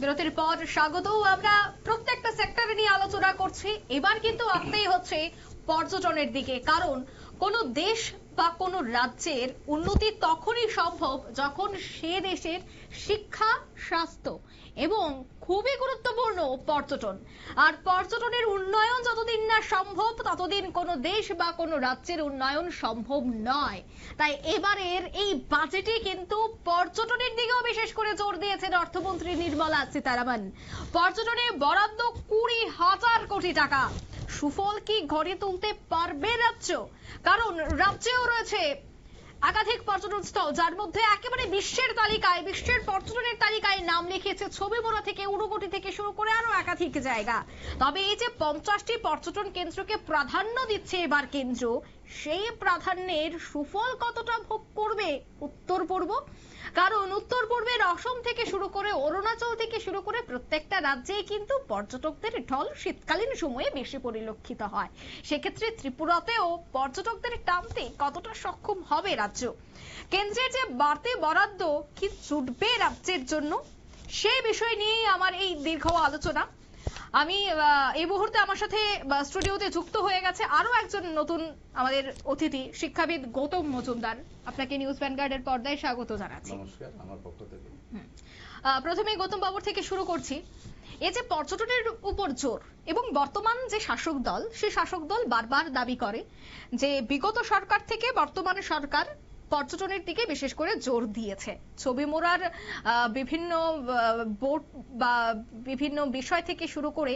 বিরতির পর স্বাগত। আমরা প্রত্যেকটা সেক্টরে নিয়ে আলোচনা করছি। এবার কিন্তু আসতেই হচ্ছে পর্যটনের দিকে, কারণ কোন দেশ বা কোন রাজ্যের উন্নতি তখনই সম্ভব যখন সে দেশের শিক্ষা, স্বাস্থ্য এবং খুবই গুরুত্বপূর্ণ পর্যটন। আর পর্যটনের উন্নয়ন যতদিন না সম্ভব, ততদিন কোনো দেশ বা কোনো রাজ্যের উন্নয়ন সম্ভব নয়। তাই এবারের এই বাজেটে কিন্তু পর্যটনের দিকেও বিশেষ করে জোর দিয়েছেন অর্থমন্ত্রী নির্মলা সীতারামন। পর্যটনে বরাদ্দ কুড়ি হাজার কোটি টাকা। সুফল কি ঘরে তুলতে পারবে রাজ্য? কারণ রাজ্যেও রয়েছে একাধিক পর্যটন স্থল, যার মধ্যে একেবারে বিশ্বের তালিকায়, বিশ্বের পর্যটনের তালিকায় নাম লিখেছে ছবি মোড়া থেকে উড়ুগটি থেকে শুরু করে আরও একাধিক জায়গা। তবে এই যে পঞ্চাশটি পর্যটন কেন্দ্রকে প্রাধান্য দিচ্ছে এবার কেন্দ্র সেই প্রাধান্যের সুফল কতটা ভোগ করবে উত্তর পূর্ব? কারণ উত্তর পূর্বের অসম থেকে শুরু করে অরুণাচল থেকে শুরু করে প্রত্যেকটা রাজ্যেই কিন্তু পর্যটকদের ঢল শীতকালীন সময়ে বেশি পরিলক্ষিত হয়। সেক্ষেত্রে ত্রিপুরাতেও পর্যটকদের টানতে কতটা সক্ষম হবে রাজ্য? কেন্দ্রের যে বাড়তি বরাদ্দ কি জুটবে রাজ্যের জন্য? সেই বিষয় নিয়েই আমার এই দীর্ঘ আলোচনা। আমি এই মুহূর্তে আমার সাথে স্টুডিওতে যুক্ত হয়ে গেছে আরও একজন নতুন আমাদের অতিথি শিক্ষাবিদ গৌতম মজুমদার। আপনাকে নিউজ ভ্যানগার্ডের পর্দায় স্বাগত জানাচ্ছি। নমস্কার আমার পক্ষ থেকে। আহ, প্রথমেই গৌতম বাবুর থেকে শুরু করছি। এই যে পর্যটনের উপর জোর এবং বর্তমান যে শাসক দল সে শাসক দল বারবার দাবি করে যে বিগত সরকার থেকে বর্তমান সরকার পর্যটনের দিকে বিশেষ করে জোর দিয়েছে। ছবি মোড়ার বিভিন্ন বোর্ড বা বিভিন্ন বিষয় থেকে শুরু করে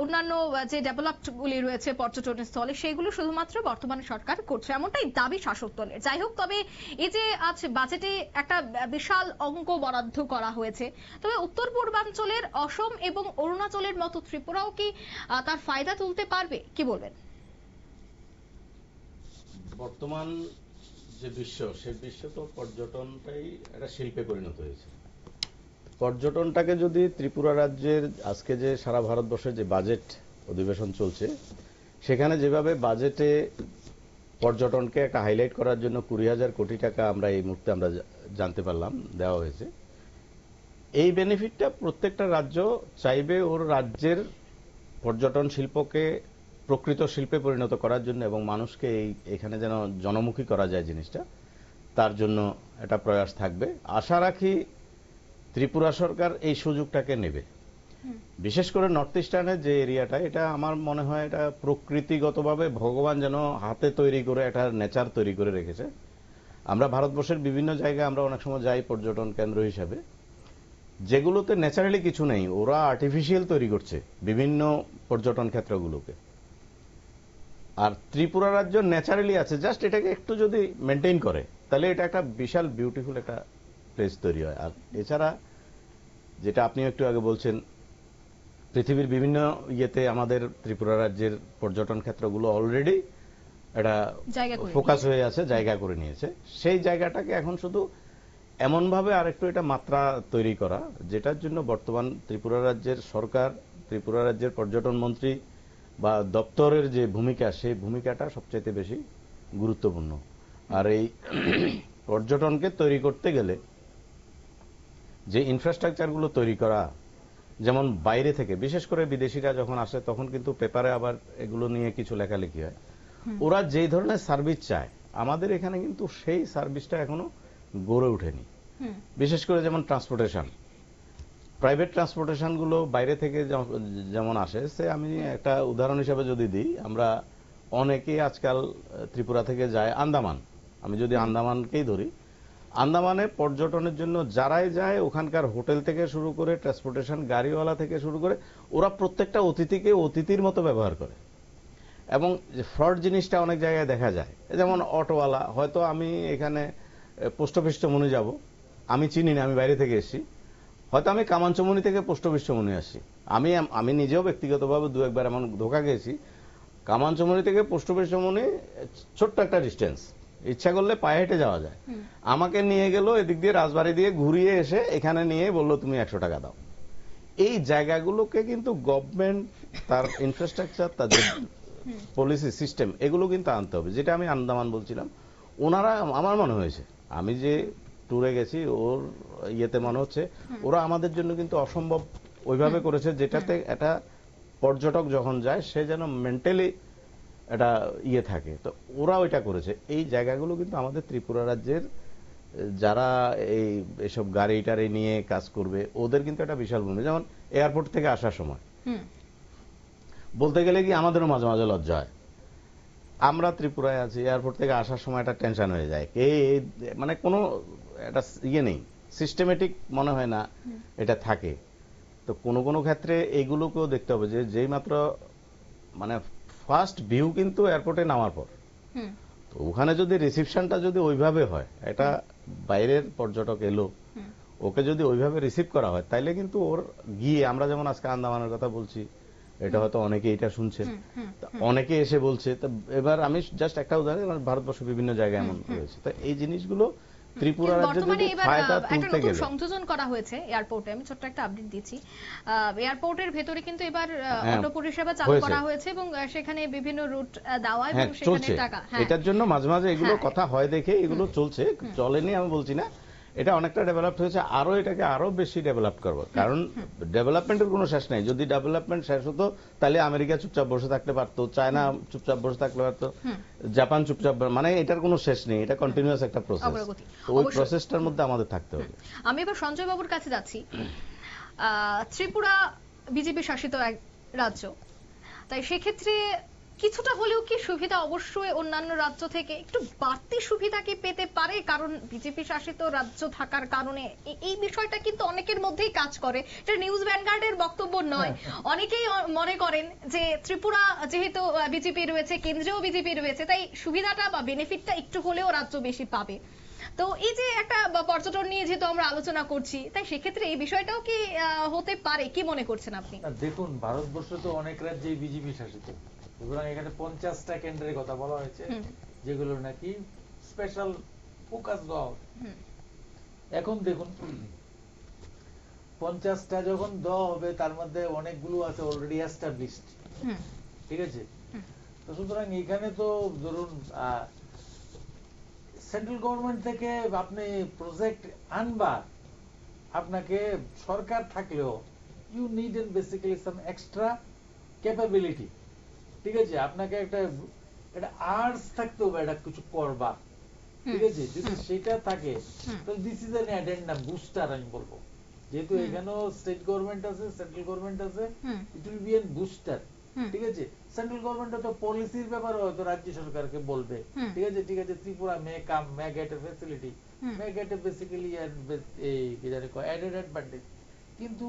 অন্যান্য যে ডেভেলপড গুলি রয়েছে পর্যটন স্থলে, সেগুলো শুধুমাত্র বর্তমান সরকার করছে, এমনটাই দাবি শাসক দলের। যাই হোক, তবে এই যে আজ বাজেটে একটা বিশাল অঙ্ক বরাদ্দ করা হয়েছে, তবে উত্তর পূর্বাঞ্চলের অসম এবং অরুণাচলের মতো ত্রিপুরাও কি তার ফায়দা তুলতে পারবে? কি বলবেন? বর্তমান যে বিশ্ব, সে বিশ্ব তো পর্যটনটাই একটা শিল্পে পরিণত হয়েছে। পর্যটনটাকে যদি ত্রিপুরা রাজ্যের আজকে যে সারা ভারতবর্ষের যে বাজেট অধিবেশন চলছে, সেখানে যেভাবে বাজেটে পর্যটনকে একটা হাইলাইট করার জন্য কুড়ি হাজার কোটি টাকা আমরা এই মুহূর্তে আমরা জানতে পারলাম, দেওয়া হয়েছে, এই বেনিফিটটা প্রত্যেকটা রাজ্য চাইবে ওর রাজ্যের পর্যটন শিল্পকে প্রকৃত শিল্পে পরিণত করার জন্য এবং মানুষকে এই এখানে যেন জনমুখী করা যায় জিনিসটা তার জন্য এটা প্রয়াস থাকবে। আশা রাখি ত্রিপুরা সরকার এই সুযোগটাকে নেবে। বিশেষ করে নর্থ ইস্টার্নের যে এরিয়াটা এটা আমার মনে হয় এটা প্রকৃতিগতভাবে ভগবান যেন হাতে তৈরি করে একটা নেচার তৈরি করে রেখেছে। আমরা ভারতবর্ষের বিভিন্ন জায়গায় আমরা অনেক সময় যাই পর্যটন কেন্দ্র হিসাবে। যেগুলোতে ন্যাচারালি কিছু নেই ওরা আর্টিফিশিয়াল তৈরি করছে বিভিন্ন পর্যটন ক্ষেত্রগুলোকে। আর ত্রিপুরা রাজ্য ন্যাচারালি আছে। জাস্ট এটাকে একটু যদি মেনটেন করে তাহলে এটা একটা বিশাল বিউটিফুল একটা প্লেস তৈরি হয়। আর এছাড়া যেটা আপনি একটু আগে বলছেন পৃথিবীর বিভিন্ন ইয়েতে আমাদের ত্রিপুরা রাজ্যের পর্যটন ক্ষেত্রগুলো অলরেডি একটা জায়গা ফোকাস হয়ে আছে জায়গা করে নিয়েছে। সেই জায়গাটাকে এখন শুধু এমনভাবে আরেকটু এটা মাত্রা তৈরি করা যেটার জন্য বর্তমান ত্রিপুরা রাজ্যের সরকার ত্রিপুরা রাজ্যের পর্যটন মন্ত্রী বা দপ্তরের যে ভূমিকা সেই ভূমিকাটা সবচাইতে বেশি গুরুত্বপূর্ণ। আর এই পর্যটনকে তৈরি করতে গেলে যে ইনফ্রাস্ট্রাকচারগুলো তৈরি করা যেমন বাইরে থেকে বিশেষ করে বিদেশিরা যখন আসে তখন কিন্তু পেপারে আবার এগুলো নিয়ে কিছু লেখালেখি হয়। ওরা যেই ধরনের সার্ভিস চায় আমাদের এখানে কিন্তু সেই সার্ভিসটা এখনও গড়ে ওঠেনি। বিশেষ করে যেমন ট্রান্সপোর্টেশন প্রাইভেট ট্রান্সপোর্টেশনগুলো বাইরে থেকে যেমন আসে সে আমি একটা উদাহরণ হিসাবে যদি দিই আমরা অনেকেই আজকাল ত্রিপুরা থেকে যায় আন্দামান। আমি যদি আন্দামানকেই ধরি আন্দামানে পর্যটনের জন্য যারাই যায় ওখানকার হোটেল থেকে শুরু করে ট্রান্সপোর্টেশন গাড়িওয়ালা থেকে শুরু করে ওরা প্রত্যেকটা অতিথিকে অতিথির মতো ব্যবহার করে। এবং ফ্রড জিনিসটা অনেক জায়গায় দেখা যায়। যেমন অটোওয়ালা হয়তো আমি এখানে পোস্ট অফিস চমুনি যাব আমি চিনি না আমি বাইরে থেকে এসেছি। হয়তো আমি কামানচমুনি থেকে পোস্ট অফিস চমুনি আসছি আমি আমি নিজেও ব্যক্তিগতভাবে দু একবার এমন ধোকা গেছি কামানচমুনি থেকে পোস্ট অফিস চমুনি ছোট্ট একটা ডিস্টেন্স ইচ্ছা করলে পায়ে হেঁটে যাওয়া যায়। আমাকে নিয়ে গেল এদিক দিয়ে রাজবাড়ি দিয়ে ঘুরিয়ে এসে এখানে নিয়ে বলল তুমি একশো টাকা দাও। এই জায়গাগুলোকে কিন্তু গভর্নমেন্ট তার ইনফ্রাস্ট্রাকচার তার পলিসি সিস্টেম এগুলো কিন্তু আনতে হবে। যেটা আমি আন্দামান বলছিলাম ওনারা আমার মনে হয়েছে আমি যে ট্যুরে গেছি ওর ইয়েতে মনে হচ্ছে। ওরা আমাদের জন্য কিন্তু অসম্ভব ওইভাবে করেছে যেটাতে একটা পর্যটক যখন যায় সে যেন মেন্টালি একটা ইয়ে থাকে। তো ওরা ওইটা করেছে। এই জায়গাগুলো কিন্তু আমাদের ত্রিপুরা রাজ্যের যারা এই এসব গাড়ি টাড়ি নিয়ে কাজ করবে ওদের কিন্তু একটা বিশাল ভূমিকা। যেমন এয়ারপোর্ট থেকে আসার সময়। বলতে গেলে কি আমাদেরও মাঝে মাঝে লজ্জা হয়। আমরা ত্রিপুরায় আছি এয়ারপোর্ট থেকে আসার সময় একটা টেনশন হয়ে যায়। কে এই- মানে কোনো একটা ইয়ে নেই। সিস্টেমেটিক মনে হয় না এটা থাকে। তো কোনো কোনো ক্ষেত্রে এগুলোকেও দেখতে হবে যে যেই মাত্র মানে ফার্স্ট ভিউ কিন্তু এয়ারপোর্টে নামার পর। তো ওখানে যদি রিসিপশনটা যদি ওইভাবে হয় এটা বাইরের পর্যটক এলো ওকে যদি ওইভাবে রিসিভ করা হয় তাইলে কিন্তু ওর গিয়ে আমরা যেমন আজকে আন্দামানের কথা বলছি এটা হয়তো অনেকে এটা শুনছে। অনেকে এসে বলছে তো এবার আমি জাস্ট একটা উদাহরণ দিলাম, ভারতবর্ষ বিভিন্ন জায়গায় এমন রয়েছে তো এই জিনিসগুলো ত্রিপুরা রাজ্যে যদি ফায়দা তুলতে গেলে। সংযোজন করা হয়েছে এয়ারপোর্টে। আমি ছোট্ট একটা আপডেট দিচ্ছি। এয়ারপোর্টের ভেতরে কিন্তু এবার হ্যাঁ, অটো পরিষেবা চালু করা হয়েছে এবং সেখানে বিভিন্ন রুট দেওয়া এবং হ্যাঁ সেখানে টাকা হ্যাঁ। এটার জন্য মাঝে মাঝে এগুলো। কথা হয় দেখে এগুলো চলছে। চলেনি আমি বলছি না। এটা অনেকটা ডেভেলপ হয়েছে আরও এটাকে আরও বেশি ডেভেলপ করব। কারণ ডেভেলপমেন্টের কোনো শেষ নেই। যদি ডেভেলপমেন্ট শেষ হতো তাহলে আমেরিকা চুপচাপ বসে থাকতে পারতো চায়না চুপচাপ বসে থাকতে পারতো জাপান চুপচাপ মানে এটার কোনো শেষ নেই। এটা কন্টিনিউয়াস একটা প্রসেস। ওই প্রসেসটার মধ্যে আমাদের থাকতে হবে। আমি এবার সঞ্জয় বাবুর কাছে যাচ্ছি। ত্রিপুরা বিজেপি শাসিত এক রাজ্য। তাই সেক্ষেত্রে কিছুটা হলেও কি সুবিধা অবশ্যই অন্যান্য রাজ্য থেকে? একটু বাড়তি সুবিধা কি পেতে পারে? কারণ বিজেপি শাসিত রাজ্য থাকার কারণে এই বিষয়টা কিন্তু অনেকের মধ্যেই কাজ করে। এটা নিউজ ভ্যানগার্ডের বক্তব্য নয়। অনেকেই মনে করেন যে ত্রিপুরা যেহেতু বিজেপি রয়েছে কেন্দ্রেও বিজেপি রয়েছে তাই সুবিধাটা বা বেনিফিটটা একটু হলেও রাজ্য বেশি পাবে। তো এই যে একটা পর্যটন নিয়ে যেহেতু আমরা আলোচনা করছি তাই সেক্ষেত্রে এই বিষয়টাও কি আহ, হতে পারে? কি মনে করছেন আপনি? দেখুন ভারতবর্ষ তো অনেক রাজ্যেই বিজেপি শাসিত। সুতরাং এখানে পঞ্চাশটা কেন্দ্রের কথা বলা হয়েছে যেগুলো নাকি স্পেশাল ফোকাস দেওয়া। এখন দেখুন পঞ্চাশটা যখন দেওয়া হবে তার মধ্যে অনেকগুলো আছে অলরেডি এস্টাবলিশড ঠিক আছে? তো সুতরাং এখানে তো ধরুন সেন্ট্রাল গভর্নমেন্ট থেকে আপনি প্রজেক্ট আনবা আপনাকে সরকার থাকলেও you need an basically some extra capability ঠিক আছে আপনাকে একটা একটা আর্টস থাকতে হবে একটা কিছু করবা ঠিক আছে যদি সেটা থাকে হুম। তো this is an addendum booster আমি বলব। যেহেতু এখানেও স্টেট গভর্নমেন্ট আছে সেন্ট্রাল গভর্নমেন্ট আছে it will be an booster ঠিক আছে সেন্ট্রাল গভর্নমেন্ট তো পলিসির ব্যাপারে হয়তো রাজ্য সরকারকে বলবে। ঠিক আছে ঠিক আছে Tripura may come may get a facility. May get a basically এই কি জানি অ্যাডেড অ্যাডভান্টেজ কিন্তু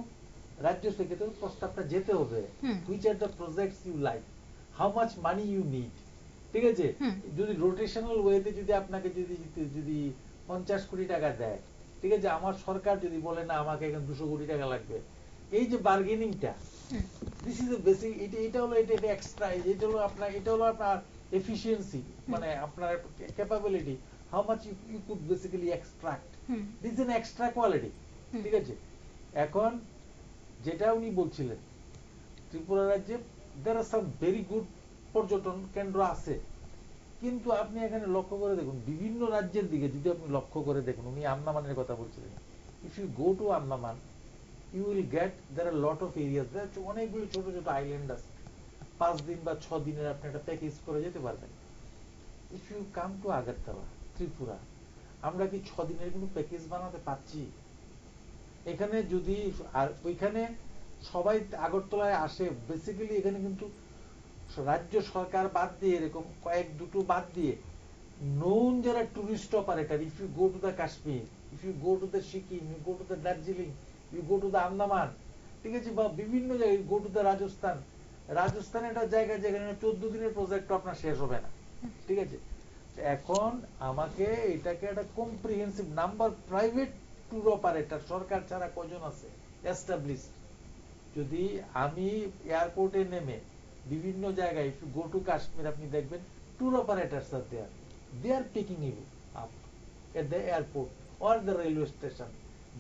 রাজ্য থেকে তো প্রস্তাবটা যেতে হবে। Which are the projects you like how much money you need ঠিক আছে? যদি রোটেশনাল ওয়েতে যদি আপনাকে যদি যদি পঞ্চাশ কোটি টাকা দেয় ঠিক আছে? আমার সরকার যদি বলে না আমাকে এখন দুশো কোটি টাকা লাগবে। এই যে বার্গেনিংটা। দিস ইজ বেসিক এটা এটা হলো এটা এটা এক্সট্রা এটা হলো আপনার এটা হলো আপনার এফিসিয়েন্সি মানে আপনার capability how much you could basically extract. This an extra quality. ঠিক আছে? এখন যেটা উনি বলছিলেন ত্রিপুরা রাজ্যে দের আর সাম ভেরি গুড পর্যটন কেন্দ্র আছে। কিন্তু আপনি এখানে লক্ষ্য করে দেখুন, বিভিন্ন রাজ্যের দিকে যদি আপনি লক্ষ্য করে দেখুন, উনি আন্দামানের কথা বলছিলেন। If you go to Andaman you will get there are lot of areas অনেকগুলো ছোট ছোট আইল্যান্ড আছে। পাঁচ দিন বা ছ দিনের আপনি একটা প্যাকেজ করে যেতে পারবেন। If you come to Agartala Tripura আমরা কি ছ দিনের কোনো প্যাকেজ বানাতে পারছি? এখানে যদি আর ওইখানে সবাই আগরতলায় আসে। বেসিক্যালি এখানে কিন্তু রাজ্য সরকার বাদ দিয়ে এরকম কয়েক দুটো বাদ দিয়ে নোন যারা tourist operator if you go to the Kashmir if you go to the Sikkim you go to the Darjeeling you go to the Andaman ঠিক আছে, বা বিভিন্ন জায়গায় go to the Rajasthan Rajasthan একটা জায়গা যেখানে চোদ্দ দিনের প্রজেক্ট আপনার শেষ হবে না, ঠিক আছে? এখন আমাকে এটাকে একটা comprehensive number private tour operator সরকার ছাড়া কজন আছে? এস্টাবলিশ যদি আমি এয়ারপোর্টে নেমে বিভিন্ন জায়গায় গো টু কাশ্মীর, আপনি দেখবেন tour operators are there they are picking you up at the airport or the railway station.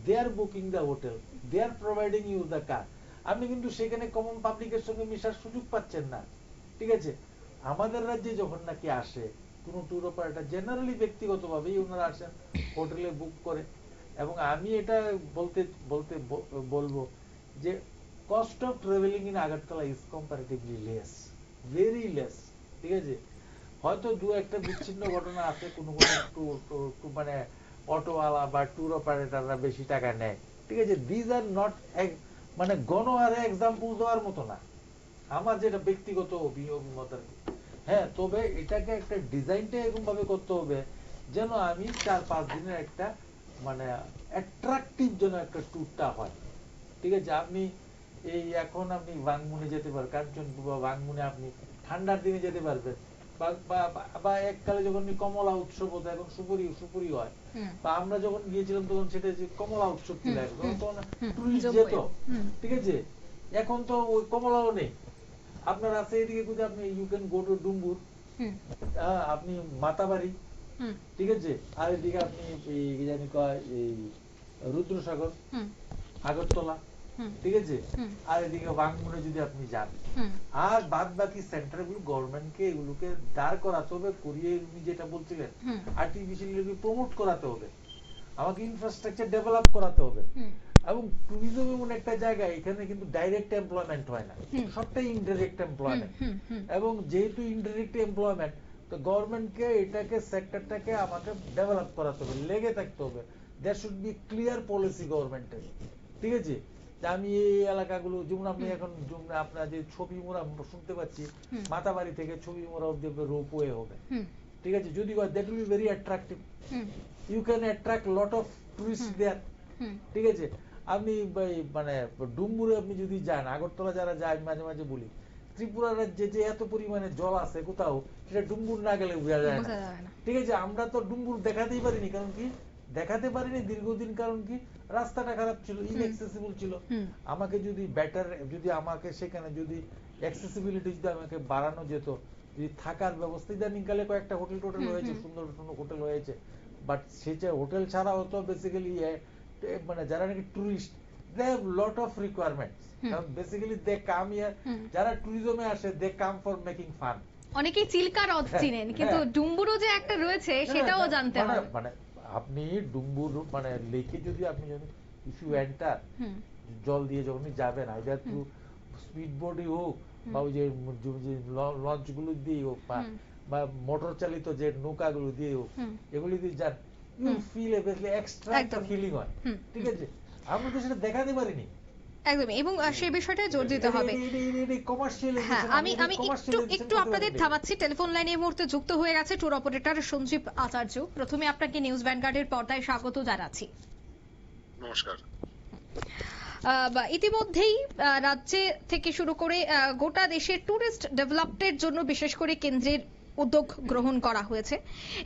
They are booking the hotel. They are providing you the car. আপনি কিন্তু সেখানে কমন পাবলিকের সঙ্গে মেশার সুযোগ পাচ্ছেন না। ঠিক আছে? আমাদের রাজ্যে যখন নাকি আসে, কোনো ট্যুর অপারেটার জেনারেলি ব্যক্তিগতভাবেই ওনারা আসেন হোটেলে বুক করে। এবং আমি এটা বলতে বলতে বলব যে cost of travelling in Agartala is comparatively less very less ঠিক আছে? হয়তো দু একটা বিচ্ছিন্ন ঘটনা আছে, কোনো কোনো ট্যুর মানে অটোওয়ালা বা ট্যুর অপারেটররা বেশি টাকা নেয়, ঠিক আছে? দিজ আর নট মানে গণহারে এক্সাম্পল দেওয়ার মতো না। আমার যেটা ব্যক্তিগত অভি- অভিমত আর। হ্যাঁ তবে এটাকে একটা ডিজাইনটা এরকম ভাবে করতে হবে যেন আমি চার পাঁচ দিনের একটা মানে অ্যাট্রাকটিভ যেন একটা ট্যুরটা হয়, ঠিক আছে? আপনি এই এখন আপনি বাংমুনে যেতে পারবেন কাঞ্চনপুর বাংমুনে আপনি ঠান্ডার দিনে যেতে পারবেন? বা- বা- বা- বা এককালে যখন কমলা উৎসব হতো এখন সুপুরি সুপুরি হয়। বা আমরা যখন গিয়েছিলাম তখন সেটা যে কমলা উৎসব ছিল তখন টুরিস্ট যেত? ঠিক আছে? এখন তো ওই কমলাও নেই। আপনার আছে এদিকে যদি আপনি you can go to Dumbur আপনি মাতাবাড়ি। হুম। ঠিক আছে? আর এদিকে আপনি কি জানি কয় এই রুদ্রসাগর। আগরতলা। ঠিক আছে? আর এদিকে বাংমুনে যদি আপনি যান আর বাদ বাকি সেন্টারগুলো গভর্নমেন্টকে এগুলোকে দাঁড় করাতে হবে করিয়ে উনি যেটা বলছিলেন হুম। আর্টিফিশিয়ালি প্রমোট করাতে হবে আমাকে ইনফ্রাস্ট্রাকচার ডেভেলপ করাতে হবে। এবং ট্যুরিজম এমন একটা জায়গা এখানে কিন্তু ডাইরেক্ট এমপ্লয়মেন্ট হয় না। সবটাই ইনডাইরেক্ট এমপ্লয়মেন্ট। এবং যেহেতু ইনডাইরেক্ট এমপ্লয়মেন্ট তো গভর্নমেন্টকে এটাকে সেক্টরটাকে আমাকে ডেভেলপ করাতে হবে লেগে থাকতে হবে। There should be clear policy গভর্নমেন্টের ঠিক আছে? আমি এই এলাকাগুলো যেমন আপনি এখন যেমন আপনার যে ছবি মোড়া শুনতে পাচ্ছি। মাতাবাড়ি থেকে ছবি মোড়া অব্দি রোপওয়ে হবে। ঠিক আছে? যদি that will be very attractive you can attract lot of tourist there ঠিক আছে? আপনি মানে ডুম্বুরে আপনি যদি যান আগরতলা যারা যায় মাঝে মাঝে বলি ত্রিপুরা রাজ্যে যে এত পরিমাণে জল আছে কোথাও সেটা ডুম্বুর না গেলে বোঝা যায় না। ঠিক আছে? আমরা তো ডুম্বুর দেখাতেই পারিনি কারণ কি? দেখাতে পারিনি দীর্ঘদিন কারণ কি? রাস্তাটা খারাপ ছিল ইনএক্সেসিবল ছিল। আমাকে যদি বেটার যদি আমাকে সেখানে যদি অ্যাক্সেসিবিলিটি যদি আমাকে বাড়ানো যেত যদি থাকার ব্যবস্থা ইদানিং কালে কয়েকটা হোটেল টোটেল হয়েছে সুন্দর সুন্দর হোটেল হয়েছে। বাট সেটা হোটেল ছাড়াও তো বেসিক্যালি মানে যারা নাকি tourist they have lot of requirement কারণ বেসিক্যালি দে কাম ইয়ার যারা ট্যুরিজমে আসে they come for making fun অনেকেই চিল্কা হ্রদ হ্যাঁ, চিনেন কিন্তু হ্যাঁ। ডুম্বুরও যে একটা রয়েছে সেটাও জানতে হবে মানে আপনি ডুম্বুর মানে লেকে যদি আপনি ইফ ইউ এন্টার জল দিয়ে যখন যাবেন আইদার থ্রু স্পিড বোর্ডই হোক বা ওই যে লঞ্চগুলো দিয়ে হোক বা বা মোটর চালিত যে নৌকা গুলো দিয়ে হোক এগুলি দিয়ে যান ইউ ফিল ফিল এক্সট্রা একটা ফিলিং হয়। ঠিক আছে? আমরা তো সেটা দেখাতে পারিনি। একদমই এবং সেই বিষয়টায় জোর দিতে হবে। হ্যাঁ আমি আমি একটু একটু আপনাদের থামাচ্ছি। টেলিফোন লাইনে এই মুহূর্তে যুক্ত হয়ে গেছে ট্যুর অপারেটর সঞ্জীব আচার্য। প্রথমে আপনাকে নিউজ ভ্যানগার্ডের পর্দায় স্বাগত জানাচ্ছি। নমস্কার। আহ, ইতিমধ্যেই আহ, রাজ্যে থেকে শুরু করে আহ, গোটা দেশের ট্যুরিস্ট ডেভেলপমেন্টের জন্য বিশেষ করে কেন্দ্রের উদ্যোগ গ্রহণ করা হয়েছে।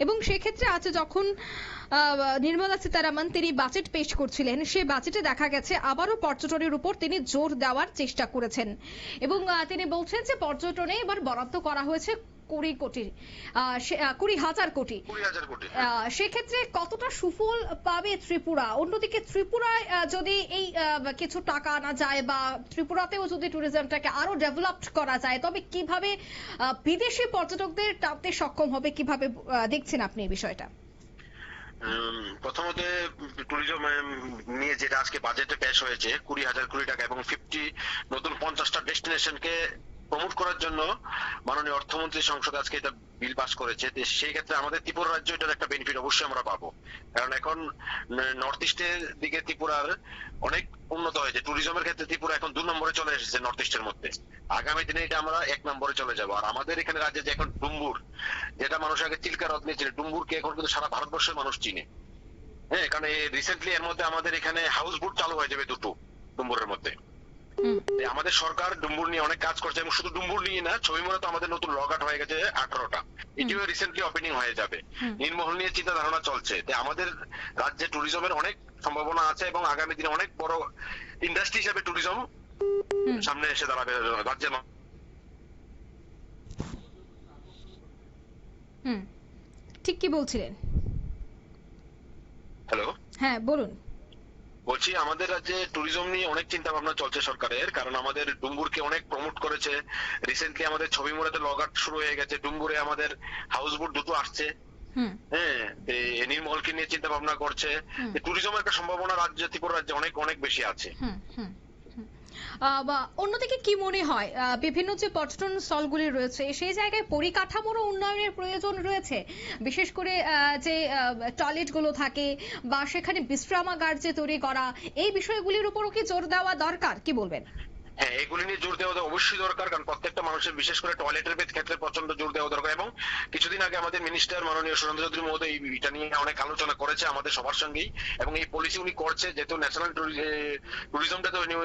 এবং সেক্ষেত্রে আজ যখন নির্মলা সীতারামন তিনি বাজেট পেশ করছিলেন, সে বাজেটে দেখা গেছে আবারও পর্যটনের উপর তিনি জোর দেওয়ার চেষ্টা করেছেন। এবং তিনি বলছেন যে পর্যটনে এবার বরাদ্দ করা হয়েছে কুড়ি কোটি কুড়ি হাজার কোটি। আহ, সেক্ষেত্রে কতটা সুফল পাবে ত্রিপুরা? অন্যদিকে ত্রিপুরায় যদি এই কিছু টাকা আনা যায় বা ত্রিপুরাতেও যদি ট্যুরিজমটাকে আরও ডেভেলপড করা যায় তবে কীভাবে বিদেশি পর্যটকদের টানতে সক্ষম হবে কীভাবে দেখছেন আপনি এই বিষয়টা? প্রথমত ট্যুরিজম নিয়ে যেটা আজকে বাজেটে পেশ হয়েছে কুড়ি হাজার কোটি টাকা এবং ফিফটি নতুন পঞ্চাশটা ডেস্টিনেশনকে প্রমোট করার জন্য মাননীয় অর্থমন্ত্রী সংসদ আজকে এটা বিল পাস করেছে সেই ক্ষেত্রে আমাদের ত্রিপুরা রাজ্য এটার একটা বেনিফিট অবশ্যই আমরা পাবো। কারণ এখন নর্থ ইস্টের দিকে ত্রিপুরার অনেক উন্নত হয়েছে। ট্যুরিজমের ক্ষেত্রে ত্রিপুরা এখন দু নম্বরে চলে এসেছে নর্থ ইস্টের মধ্যে। আগামী দিনে এটা আমরা এক নম্বরে চলে যাব। আর আমাদের এখানে রাজ্যে যে এখন ডুম্বুর, যেটা মানুষ আগে চিল্কা নিয়ে চিনে, ডুম্বুরকে এখন কিন্তু সারা ভারতবর্ষের মানুষ চিনে। হ্যাঁ কারণ রিসেন্টলি এর মধ্যে আমাদের এখানে হাউস বোট চালু হয়ে যাবে দুটো ডুম্বুরের মধ্যে। আমাদের সরকার ডুম্বুর নিয়ে অনেক কাজ করছে এবং শুধু ডুম্বুর নিয়ে না ছবি মনে তো আমাদের নতুন লগাট হয়ে গেছে আঠারোটা। এটিও রিসেন্টলি ওপেনিং হয়ে যাবে। হুম। নির্মহল নিয়ে চিন্তা ধারণা চলছে। আমাদের রাজ্যে ট্যুরিজমের অনেক সম্ভাবনা আছে এবং আগামী দিনে অনেক বড় ইন্ডাস্ট্রি হিসেবে ট্যুরিজম সামনে এসে দাঁড়াবে রাজ্যের ঠিক কি বলছিলেন? হ্যালো হ্যাঁ বলুন। বলছি আমাদের রাজ্যে ট্যুরিজম নিয়ে অনেক চিন্তা ভাবনা চলছে সরকারের কারণ আমাদের ডুম্বুরকে অনেক প্রমোট করেছে। রিসেন্টলি আমাদের ছবি মোড়াতে লগ আউট শুরু হয়ে গেছে ডুম্বুরে আমাদের হাউস বোট দুটো আসছে। হ্যাঁ নির্মলকে নিয়ে চিন্তা ভাবনা করছে। ট্যুরিজমের একটা সম্ভাবনা রাজ্য ত্রিপুরা রাজ্যে অনেক অনেক বেশি আছে হুম হুম হুম। আহ, বা অন্যদিকে কি মনে হয়? বিভিন্ন যে পর্যটন স্থলগুলি রয়েছে, সেই জায়গায় পরিকাঠামোর উন্নয়নের প্রয়োজন রয়েছে? বিশেষ করে যে টয়লেটগুলো থাকে বা সেখানে বিশ্রামাগার যে তৈরি করা, এই বিষয়গুলির উপরও কি জোর দেওয়া দরকার? কি বলবেন? হ্যাঁ এগুলি নিয়ে জোর দেওয়া অবশ্যই দরকার, কারণ প্রত্যেকটা মানুষের বিশেষ করে টয়লেটের ক্ষেত্রে প্রচণ্ড জোর দেওয়া দরকার এবং কিছুদিন আগে আমাদের মিনিস্টার মাননীয় সুরেন্দ্র চৌধুরী মহোদয় এটা নিয়ে অনেক আলোচনা করেছে আমাদের সবার সঙ্গেই এবং এই পলিসি উনি করছে, যেহেতু ন্যাশনাল ট্যুরিজমটা তো উনি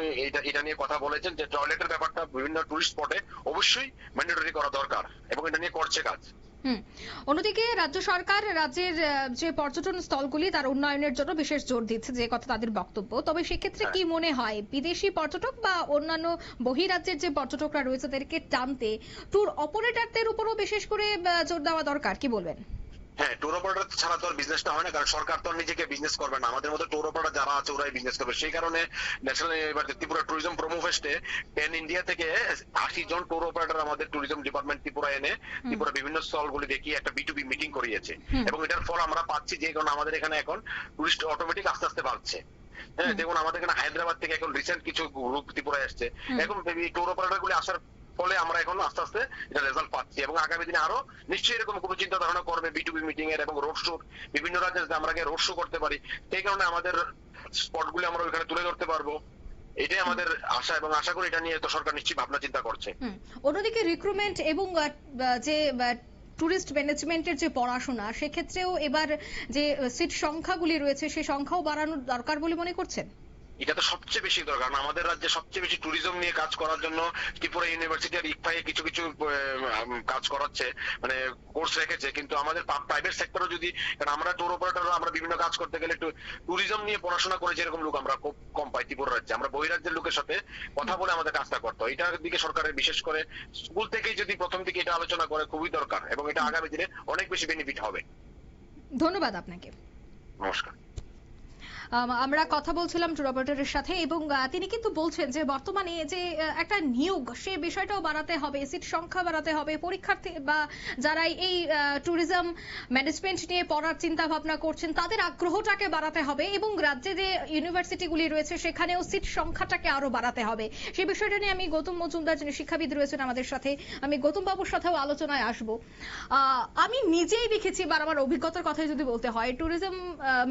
এটা নিয়ে কথা বলেছেন যে টয়লেটের ব্যাপারটা বিভিন্ন টুরিস্ট স্পটে অবশ্যই ম্যান্ডেটরি করা দরকার এবং এটা নিয়ে করছে কাজ। হুম। অন্যদিকে রাজ্য সরকার রাজ্যের যে পর্যটন স্থলগুলি তার উন্নয়নের জন্য বিশেষ জোর দিচ্ছে যে কথা তাদের বক্তব্য। তবে সেক্ষেত্রে কি মনে হয় বিদেশি পর্যটক বা অন্যান্য বহিরাজ্যের যে পর্যটকরা রয়েছে তাদেরকে টানতে ট্যুর অপারেটরদের উপরও বিশেষ করে জোর দেওয়া দরকার? কি বলবেন? হ্যাঁ ট্যুর অপারেটর ছাড়া তো আর বিজনেসটা হয় না কারণ সরকার তো আর নিজেকে বিজনেস করবে না। আমাদের মতো ট্যুর অপারেটর যারা আছে ওরাই বিজনেস করবে। সেই কারণে ন্যাশনাল এবার ত্রিপুরা ট্যুরিজম প্রোমো ফেস্টে পেন ইন্ডিয়া থেকে আশি জন ট্যুর অপারেটর আমাদের ট্যুরিজম ডিপার্টমেন্ট ত্রিপুরা এনে ত্রিপুরা বিভিন্ন স্টলগুলি দেখিয়ে একটা বি টু বি মিটিং করিয়েছে। এবং এটার ফল আমরা পাচ্ছি যে কারণ আমাদের এখানে এখন টুরিস্ট অটোমেটিক আস্তে আস্তে বাড়ছে। হ্যাঁ দেখুন আমাদের এখানে হায়দ্রাবাদ থেকে এখন রিসেন্ট কিছু গ্রুপ ত্রিপুরায় আসছে। এখন ট্যুর অপারেটর গুলি আসার ফলে আমরা এখন আস্তে আস্তে এটা রেজাল্ট পাচ্ছি এবং আগামী দিনে আরও নিশ্চয়ই এরকম কোনো চিন্তা ধারণা করবে বিটুবি মিটিং এর এবং রোড শো বিভিন্ন রাজ্যে যাতে আমরা রোড শো করতে পারি, সেই কারণে আমাদের স্পট গুলি আমরা ওইখানে তুলে ধরতে পারব। এটাই আমাদের আশা এবং আশা করি এটা নিয়ে তো সরকার নিশ্চয়ই ভাবনা চিন্তা করছে। অন্যদিকে রিক্রুটমেন্ট এবং যে টুরিস্ট ম্যানেজমেন্টের যে পড়াশোনা, সেক্ষেত্রেও এবার যে সিট সংখ্যাগুলি রয়েছে সেই সংখ্যাও বাড়ানোর দরকার বলে মনে করছেন? এটা তো সবচেয়ে বেশি দরকার কারণ আমাদের রাজ্যে সবচেয়ে বেশি ট্যুরিজম নিয়ে কাজ করার জন্য ত্রিপুরা ইউনিভার্সিটি আর ইকফাই কিছু কিছু কাজ করাচ্ছে মানে কোর্স রেখেছে কিন্তু আমাদের প্রাইভেট সেক্টরও যদি কারণ আমরা ট্যুর অপারেটর আমরা বিভিন্ন কাজ করতে গেলে একটু ট্যুরিজম নিয়ে পড়াশোনা করে যেরকম লোক আমরা খুব কম পাই ত্রিপুরা রাজ্যে। আমরা বহিরাজ্যের লোকের সাথে কথা বলে আমাদের কাজটা করতে হয়। এটার দিকে সরকারের বিশেষ করে স্কুল থেকেই যদি প্রথম থেকে এটা আলোচনা করে খুবই দরকার এবং এটা আগামী দিনে অনেক বেশি বেনিফিট হবে। ধন্যবাদ আপনাকে। নমস্কার। আমরা কথা বলছিলাম ট্যুর অপারেটরের সাথে এবং তিনি কিন্তু বলছেন যে বর্তমানে যে একটা নিয়োগ, সে বিষয়টাও বাড়াতে হবে, সিট সংখ্যা বাড়াতে হবে, পরীক্ষার্থী বা যারা এই ট্যুরিজম ম্যানেজমেন্ট নিয়ে পড়ার চিন্তা ভাবনা করছেন, তাদের আগ্রহটাকে বাড়াতে হবে এবং রাজ্যে যে ইউনিভার্সিটিগুলি রয়েছে, সেখানেও সিট সংখ্যাটাকে আরও বাড়াতে হবে। সেই বিষয়টা নিয়ে আমি গৌতম মজুমদার, যিনি শিক্ষাবিদ রয়েছেন আমাদের সাথে, আমি গৌতম বাবুর সাথেও আলোচনায় আসব। আমি নিজেই দেখেছি বা আমার অভিজ্ঞতার কথাই যদি বলতে হয় ট্যুরিজম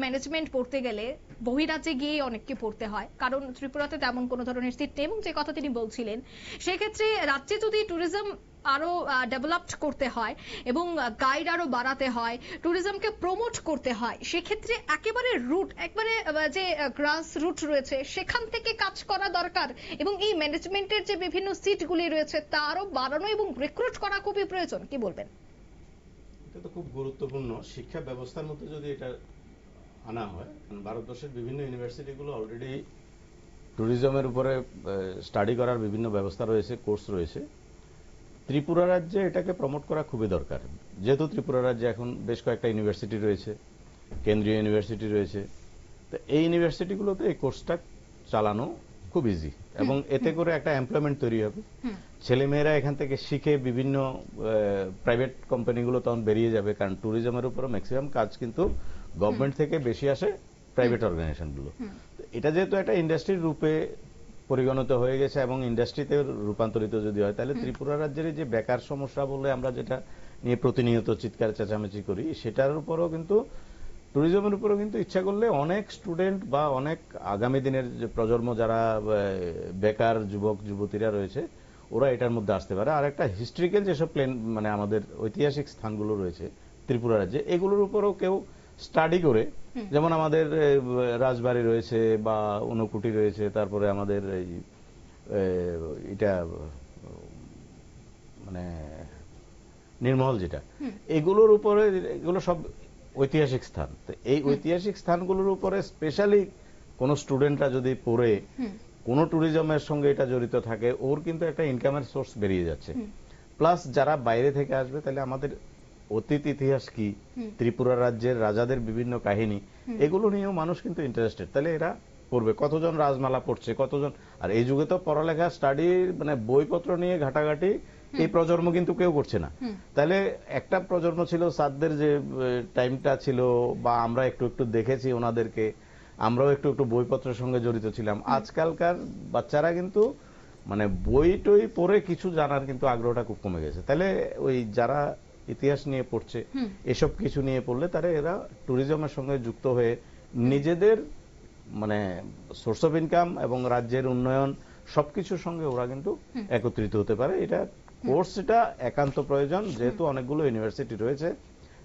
ম্যানেজমেন্ট পড়তে গেলে বহিরাজ্যে গিয়ে অনেককে পড়তে হয়। কারণ ত্রিপুরাতে তেমন কোনো ধরনের সিট নেই এবং যে কথা তিনি বলছিলেন, সেক্ষেত্রে রাজ্যে যদি ট্যুরিজম আরও ডেভেলপড করতে হয় এবং গাইড আরও বাড়াতে হয় ট্যুরিজমকে প্রমোট করতে হয়, সেক্ষেত্রে একেবারে রুট একবারে যে গ্রাস রুট রয়েছে, সেখান থেকে কাজ করা দরকার এবং এই ম্যানেজমেন্টের যে বিভিন্ন সিটগুলি রয়েছে, তা আরও বাড়ানো এবং রিক্রুট করা খুবই প্রয়োজন। কি বলবেন? এটা তো খুব গুরুত্বপূর্ণ। শিক্ষা ব্যবস্থার মধ্যে যদি এটা আনা হয়। ভারতবর্ষের বিভিন্ন ইউনিভার্সিটিগুলো অলরেডি ট্যুরিজমের উপরে স্টাডি করার বিভিন্ন ব্যবস্থা রয়েছে কোর্স রয়েছে। ত্রিপুরা রাজ্যে এটাকে প্রমোট করা খুবই দরকার। যেহেতু ত্রিপুরা রাজ্যে এখন বেশ কয়েকটা ইউনিভার্সিটি রয়েছে কেন্দ্রীয় ইউনিভার্সিটি রয়েছে তো এই ইউনিভার্সিটিগুলোতে এই কোর্সটা চালানো খুব ইজি এবং এতে করে একটা এমপ্লয়মেন্ট তৈরি হবে। ছেলেমেয়েরা এখান থেকে শিখে বিভিন্ন প্রাইভেট কোম্পানিগুলো তখন বেরিয়ে যাবে কারণ ট্যুরিজমের উপরে ম্যাক্সিমাম কাজ কিন্তু গভর্নমেন্ট থেকে বেশি আসে প্রাইভেট অর্গানাইজেশনগুলো। এটা যেহেতু একটা ইন্ডাস্ট্রির রূপে পরিগণিত হয়ে গেছে এবং ইন্ডাস্ট্রিতে রূপান্তরিত যদি হয় তাহলে ত্রিপুরা রাজ্যের যে বেকার সমস্যা বলে আমরা যেটা নিয়ে প্রতিনিয়ত চিৎকার চেঁচামেচি করি সেটার উপরও কিন্তু ট্যুরিজমের উপরও কিন্তু ইচ্ছা করলে অনেক স্টুডেন্ট বা অনেক আগামী দিনের যে প্রজন্ম যারা বেকার যুবক যুবতীরা রয়েছে ওরা এটার মধ্যে আসতে পারে। আর একটা হিস্ট্রিক্যাল যেসব প্লেন মানে আমাদের ঐতিহাসিক স্থানগুলো রয়েছে ত্রিপুরা রাজ্যে এগুলোর উপরও কেউ স্টাডি করে যেমন আমাদের রাজবাড়ি রয়েছে বা ঊনকুটি রয়েছে তারপরে আমাদের এই এটা মানে নির্মল যেটা এগুলোর উপরে এগুলো সব ঐতিহাসিক স্থান। তো এই ঐতিহাসিক স্থানগুলোর উপরে স্পেশালি কোনো স্টুডেন্টরা যদি পড়ে কোনো ট্যুরিজমের সঙ্গে এটা জড়িত থাকে ওর কিন্তু একটা ইনকামের সোর্স বেরিয়ে যাচ্ছে। প্লাস যারা বাইরে থেকে আসবে তাহলে আমাদের অতীত ইতিহাস কি? ত্রিপুরা রাজ্যের রাজাদের বিভিন্ন কাহিনী এগুলো নিয়েও মানুষ কিন্তু ইন্টারেস্টেড তাহলে এরা পড়বে কতজন রাজমালা পড়ছে কতজন? আর এই যুগে তো পড়ালেখা স্টাডি মানে বইপত্র নিয়ে ঘাটাঘাটি এই প্রজন্ম কিন্তু কেউ করছে না। তাহলে একটা প্রজন্ম ছিল সাদদের যে টাইমটা ছিল বা আমরা একটু একটু দেখেছি ওনাদেরকে আমরাও একটু একটু বইপত্রের সঙ্গে জড়িত ছিলাম। আজকালকার বাচ্চারা কিন্তু মানে বই টই পড়ে কিছু জানার কিন্তু আগ্রহটা খুব কমে গেছে। তাহলে ওই যারা ইতিহাস নিয়ে পড়ছে এসব কিছু নিয়ে পড়লে তারা এরা ট্যুরিজমের সঙ্গে যুক্ত হয়ে নিজেদের মানে সোর্স অফ ইনকাম এবং রাজ্যের উন্নয়ন সবকিছুর সঙ্গে ওরা কিন্তু একত্রিত হতে পারে। এটা কোর্স এটা একান্ত প্রয়োজন যেহেতু অনেকগুলো ইউনিভার্সিটি রয়েছে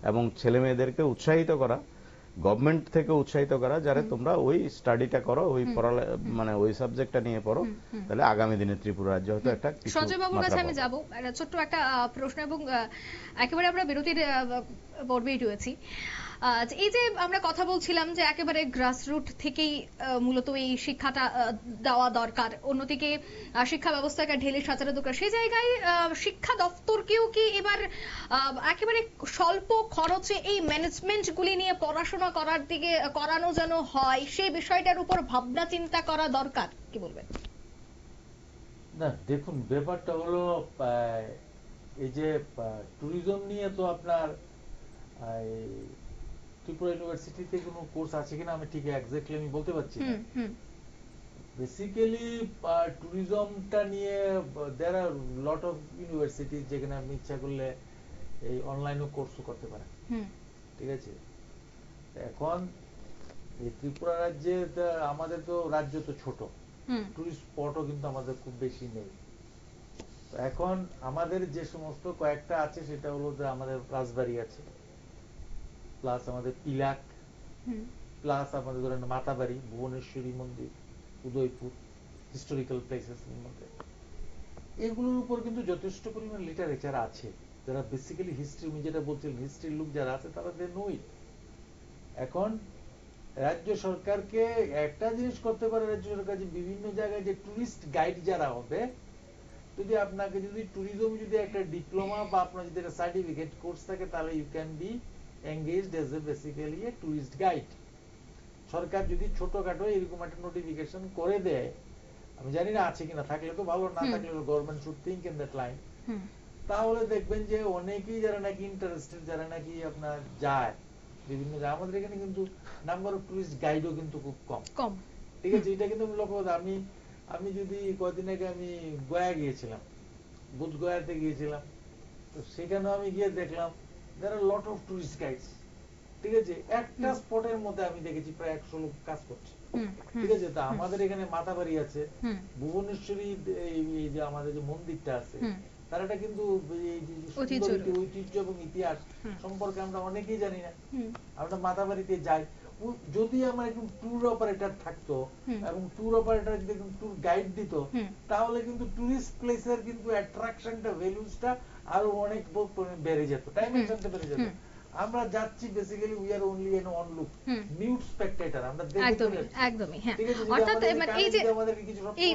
এবং ছেলে মেয়েদেরকে উৎসাহিত করা গভর্নমেন্ট থেকে উৎসাহিত করা যারে তোমরা ওই স্টাডিটা করো ওই পড়ালে মানে ওই সাবজেক্টটা নিয়ে পড়ো তাহলে আগামী দিনে ত্রিপুরা রাজ্য হয়তো একটা সঞ্জয় বাবুর কাছে আমি। যাব। একটা ছোট্ট একটা প্রশ্ন এবং একেবারে আমরা বিরতির পর্বেই রয়েছি। এই যে আমরা কথা বলছিলাম যে একেবারে গ্রাসরুট থেকেই মূলত এই শিক্ষাটা দেওয়া দরকার। অন্যদিকে শিক্ষা ব্যবস্থাকে ঢেলে সাজানো দরকার। সেই জায়গায় শিক্ষা দপ্তরকেও কি এবার একেবারে স্বল্প খরচে এই ম্যানেজমেন্টগুলি নিয়ে পড়াশোনা করার দিকে, করানো যেন হয়, সেই বিষয়টার উপর ভাবনা, চিন্তা করা দরকার, কি বলবেন? না, দেখুন, ব্যাপারটা হলো এই যে ট্যুরিজম নিয়ে তো আপনার ত্রিপুরা ইউনিভার্সিটিতে কোনো কোর্স আছে কিনা আমি ঠিক এক্স্যাক্টলি আমি বলতে পারছি না। বেসিক্যালি ট্যুরিজমটা নিয়ে there are lot of university যেখানে আপনি ইচ্ছা করলে এই অনলাইনও কোর্সও করতে পারেন। ঠিক আছে? এখন এই ত্রিপুরা রাজ্যে তা আমাদের তো রাজ্য তো ছোট। টুরিস্ট স্পটও কিন্তু আমাদের খুব বেশি নেই। তো এখন আমাদের যে সমস্ত কয়েকটা আছে সেটা হলো যে আমাদের রাজবাড়ি আছে। প্লাস আমাদের হুম। প্লাস আমাদের ধরেন মাতাবাড়ি ভুবনেশ্বরী মন্দির উদয়পুর হিস্টোরিক্যাল প্লেসেস মধ্যে। এগুলোর উপর কিন্তু যথেষ্ট পরিমাণ লিটারেচার আছে। যারা বেসিক্যালি হিস্ট্রি উনি যেটা বলছিলেন হিস্ট্রির লোক যারা আছে তারা দে নই এখন রাজ্য সরকারকে একটা জিনিস করতে পারে রাজ্য সরকার যে বিভিন্ন জায়গায় যে টুরিস্ট গাইড যারা হবে যদি আপনাকে যদি ট্যুরিজম যদি একটা ডিপ্লোমা বা আপনার যদি একটা সার্টিফিকেট কোর্স থাকে তাহলে you can be engaged as a basically a tourist guide সরকার যদি ছোটখাটো এরকম একটা নোটিফিকেশন করে দেয় আমি জানি না আছে কিনা থাকলে তো ভালো না। থাকলে government should think in that line তাহলে দেখবেন যে অনেকেই যারা নাকি ইন্টারেস্টেড যারা নাকি আপনার যায় বিভিন্ন আমাদের এখানে কিন্তু নাম্বার অফ টুরিস্ট গাইডও কিন্তু খুব কম। কম। ঠিক আছে এটা কিন্তু আমি লক্ষ্য আমি আমি যদি কদিন আগে আমি গয়া গিয়েছিলাম বুধ গয়াতে গিয়েছিলাম তো সেখানে আমি গিয়ে দেখলাম there are lot of tourist guides ঠিক আছে? একটা স্পটের মধ্যে আমি দেখেছি প্রায় একশো লোক কাজ করছে। ঠিক আছে? তা আমাদের এখানে মাতাবাড়ি আছে। ভুবনেশ্বরী এই যে আমাদের যে মন্দিরটা আছে তার একটা কিন্তু ঐতিহ্য এবং ইতিহাস সম্পর্কে আমরা অনেকেই জানি না। আমরা মাতাবাড়িতে যাই। যদি আমার একজন ট্যুর অপারেটর থাকতো এবং ট্যুর অপারেটর যদি ট্যুর গাইড দিত তাহলে কিন্তু টুরিস্ট প্লেসের কিন্তু অ্যাট্রাকশনটা ভ্যালুসটা আরও অনেক বেড়ে যেত ডাইমেনশনটা বেড়ে যেত। আমরা যাচ্ছি basically we are only an on look mute nude spectator আমরা দেখি একদমই একদমই হ্যাঁ। অর্থাৎ মানে এই যে এই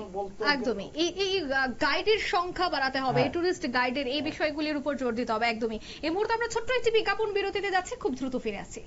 একদমই এই এই গাইডের সংখ্যা বাড়াতে হবে হ্যাঁ। টুরিস্ট গাইডের এই বিষয়গুলির উপর জোর দিতে হবে একদমই। এই মুহূর্তে আমরা ছোট্ট একটি বিজ্ঞাপন বিরতিতে যাচ্ছি খুব দ্রুত ফিরে আসছি